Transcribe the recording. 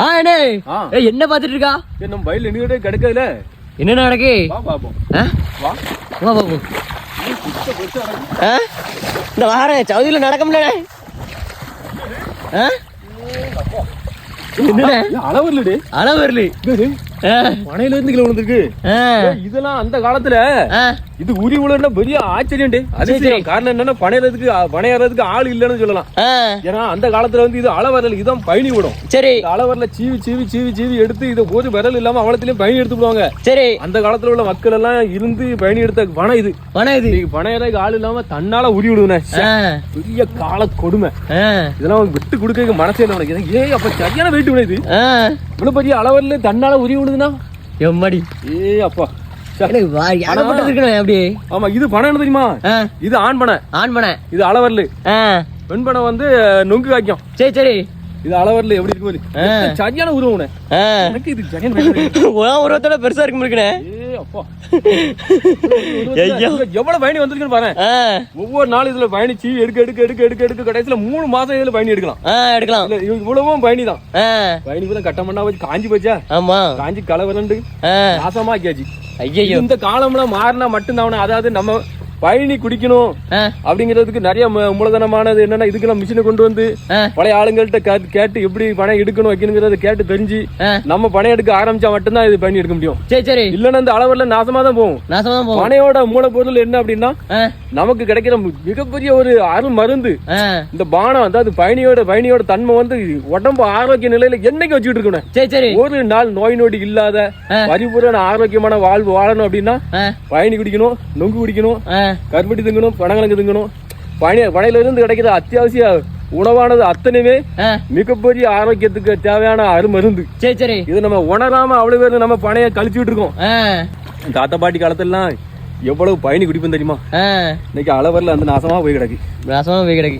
ஆ அண்ணே. ஏய், என்ன பாத்துட்டு இருக்கா? நம்ம வயல் நின்றுகிட்டே கிடக்குதுல. என்ன நடக்கு? வா பாப்போம்? வா. வா. பாபு நீ குத்த குத்த நடக்கு. ஆ? இந்த வாரேன் சவுதியில நடக்க முடியல அளவு இல்லடி. அளவு வரல ஆ. பனையில இருந்து கீழே விழுந்திருக்கு. இதெல்லாம் அந்த காலத்துல இது உரி உலர்னா பெரிய ஆச்சரியம் சரி, அதிசயம் காரணம் என்னன்னா பனையறதுக்கு பனையறதுக்கு ஆள் இல்லைன்னு சொல்லலாம். ஏன்னா அந்த காலத்துல வந்து இது அளவரல் இதான் பயணி விடும் சரி. அளவரில் சீவி சீவி சீவி சீவி எடுத்து இதை ஒரு விரல் இல்லாம அவளத்திலயும் பயணி எடுத்து போடுவாங்க சரி. அந்த காலத்துல உள்ள மக்கள் எல்லாம் இருந்து பயணி எடுத்த பனை இது. பணம் இது. பனையறதுக்கு ஆள் இல்லாம தன்னால உரி விடுவேன் பெரிய கால கொடுமை. இதெல்லாம் விட்டு கொடுக்க மனசே இல்லை ஏய் அப்ப சரியான வெயிட் விடுது இவ்வளவு பெரிய அளவரில் தன்னால உரி விடுதுன்னா எம்மடி ஏ அப்பா. சே. எனக்கு வா ஏகப்பட்டது இருக்கணும் அப்படி ஆமா இது என்ன தெரியுமா? இது ஆண் பனை ஆன் பண்ண இது அளவரில். பெண் பனை வந்து நொங்கு காய்க்கும். சரி சரி. இது அளவரில் எப்படி இருக்கு சரியான உருவம் எனக்கு இது சரியான உருவத்தோட பெருசா இருக்கு இருக்கனே ஏய் அப்பா ஐயோ. எவ்வளவு பயணி வந்திருக்குன்னு பாரு. ஒவ்வொரு நாள் இதுல பயணிச்சு எடுக்க எடுக்க எடுக்க எடுக்க எடுக்க கடைசியில மூணு மாசம் இதுல பயணி எடுக்கலாம். எடுக்கலாம். இவ்வளவும் பயணி தான் பயணி கூட கட்டம் பண்ணா வச்சு காஞ்சி போச்சா? ஆமா. காஞ்சி களை விரண்டு ஆ. நாசமா ஆக்கியாச்சு ஐயோ இந்த காலம்லாம் மாறினா மட்டும்தான் அதாவது நம்ம பயணி குடிக்கணும் அப்படிங்கிறதுக்கு நிறைய மூலதனமானது என்னன்னா இதுக்கெல்லாம் மிஷினை கொண்டு வந்து பழைய ஆளுங்கள்ட்ட கேட்டு எப்படி பணம் எடுக்கணும் வைக்கணுங்கிறத கேட்டு தெரிஞ்சு நம்ம பணம் எடுக்க ஆரம்பிச்சா மட்டும்தான் இது பயணி எடுக்க முடியும். சரி சரி. இல்லைன்னா இந்த அளவுல நாசமா தான் போகும். நாசமா தான் போகும். மூலப்பொருள் என்ன அப்படின்னா நமக்கு கிடைக்கிற மிகப்பெரிய ஒரு அருள் மருந்து. இந்த பானம் அதாவது பயணியோட பயணியோட தன்மை வந்து உடம்பு ஆரோக்கிய நிலையில என்னைக்கு வச்சுக்கிட்டு இருக்கணும். சரி சரி. ஒரு நாள் நோய் நொடி இல்லாத. பரிபூரண ஆரோக்கியமான வாழ்வு வாழணும் அப்படின்னா பயணி குடிக்கணும் நொங்கு குடிக்கணும் கருப்பட்டி திங்கணும் பனங்கிழங்கு திங்கணும். பனி பனையில இருந்து கிடைக்கிற அத்தியாவசிய உணவானது அத்தனையுமே மிகப்பெரிய ஆரோக்கியத்துக்கு தேவையான அருமருந்து. சரி சரி. இது நம்ம உணராம அவ்வளவு பேர் நம்ம பனையை கழிச்சுட்டு இருக்கோம். தாத்தா பாட்டி காலத்துலலாம் எவ்வளவு பயணி குடிப்போம் தெரியுமா? இன்னைக்கு அளவரில் அந்த நாசமா போய் கிடக்கு. நாசமா போய் கிடக்கு.